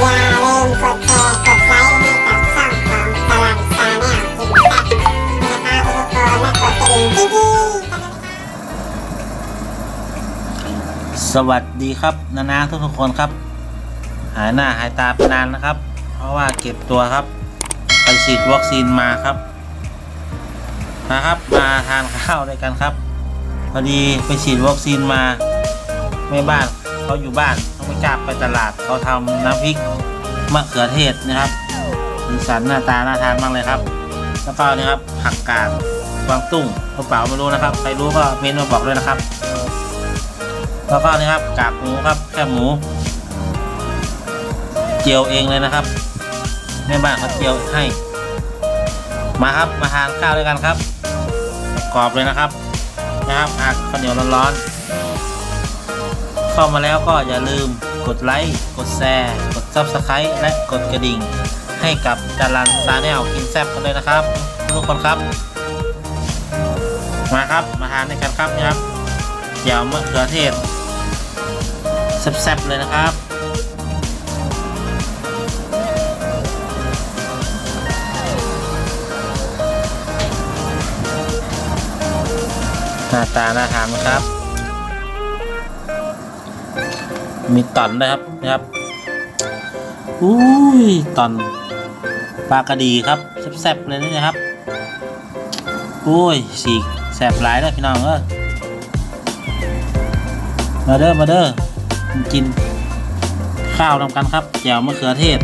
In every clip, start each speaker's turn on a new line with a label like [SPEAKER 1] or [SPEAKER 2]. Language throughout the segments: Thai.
[SPEAKER 1] อย่าลืมกดแชร์กดไลค์ให้กับช่องของตลาดซาแนลกินแซ่บนะคะทุกคนและกดกระดิ่งกิ๊ก
[SPEAKER 2] สวัสดีครับนานาทุกทุกๆคนครับ หายหน้าหายตาไปนานนะครับ เพราะว่าเก็บตัวครับ ไปฉีดวัคซีนมาครับนะครับ มาทานข้าวด้วยกันครับ พอดีไปฉีดวัคซีนมาแม่บ้านเขาอยู่บ้าน ไม่กล้าไปตลาดเขาทำน้ำพริกมะเขือเทศนะครับสีสันหน้าตาน่าทานมากเลยครับ แล้วก็นี่ครับผักกาดกวางตุ้งหรือเปล่าไม่รู้นะครับ ใครรู้ก็เม้นมาบอกด้วยนะครับ แล้วก็นี่ครับกากหมูครับแค่หมู เจียวเองเลยนะครับแม่บ้านเขาเจียวให้ มาครับมาทานข้าวด้วยกันครับ กรอบเลยนะครับนะครับผักข้าวเหนียวร้อนๆเข้ามาแล้วก็อย่าลืม กดไลค์ กดแชร์ กดซับสไครต์และกดกระดิ่ง ให้กับจารันซาแนลกินแซ่บกันเลยนะครับ ทุกคนครับ มาครับ มาทานด้วยกันครับนะครับเจียวมะเขือเทศแซ่บๆเลยนะครับหน้าตาน่าทานครับ มีตอนด้วยครับนะครับอุ้ยตอนปลากระดีครับแซ่บๆเลยนะครับอุ้ยสีแซ่บหลายเลยพี่น้องเออมาเด้อมาเด้อกินข้าวนำกันครับแจ่วมะเขือเทศ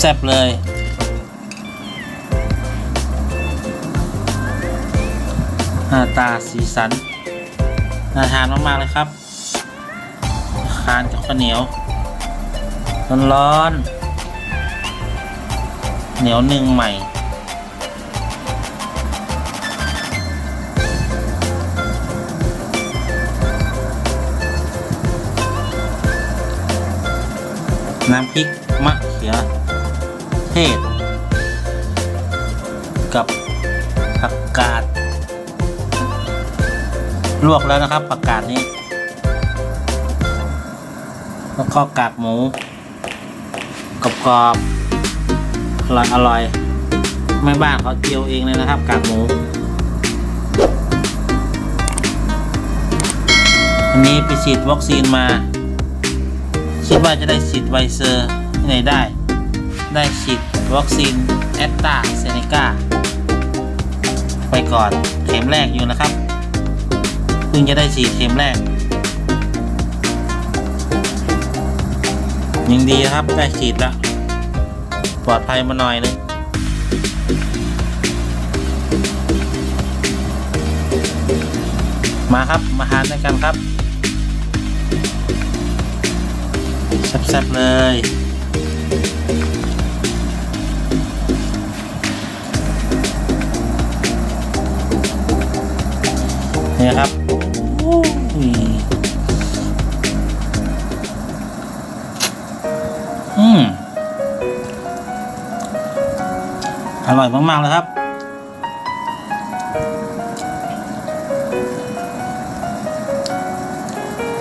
[SPEAKER 2] แซ่บๆเลยหน้าตาสีสันน่าทานมากๆเลยครับานกับข้าวเหนียว ร้อนๆเหนียวหนึ่งใหม่น้ำพริกมะเขือเทศ กับผักกาด ลวกแล้วนะครับผักกาดนี้ แล้วก็กากหมูกรอบๆอร่อยอร่อยแม่บ้านเขาเจียวเองเลยนะครับ กากหมูวันนี้ไปฉีดวัคซีนมา คิดว่าจะได้ฉีดไวเซอร์ที่ไหนได้ ได้ฉีดวัคซีนแอตตาเซเนกาไปก่อนเข็มแรกอยู่นะครับเพิ่งจะได้ฉีดเข็มแรก ยังดีครับได้ฉีดแล้ว ปลอดภัยมาหน่อยนึงมาครับ มาทานด้วยกันครับแซ่บๆเลยนี่ครับ อร่อยมาก ๆ เลยครับ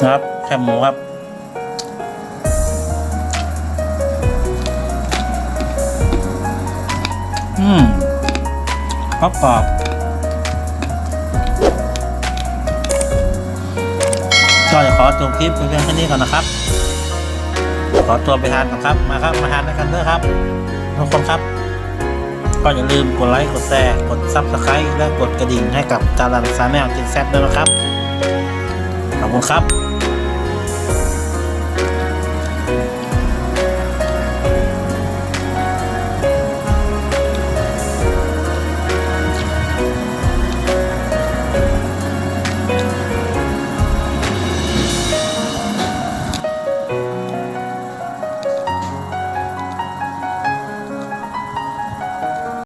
[SPEAKER 2] นะครับแคบหมูครับอืมกรอบกรอบก็จะขอจบคลิปเพียงแค่นี้ก่อนนะครับ ขอตัวไปทานก่อนครับ มาครับ มาทานด้วยกันเด้อครับทุกคนครับ ก็อย่าลืมกดไลค์ กดแชร์ กดซับสไครต์และกดกระดิ่งให้กับจารันซาแนลกินแซดด้วยนะครับ ขอบคุณครับ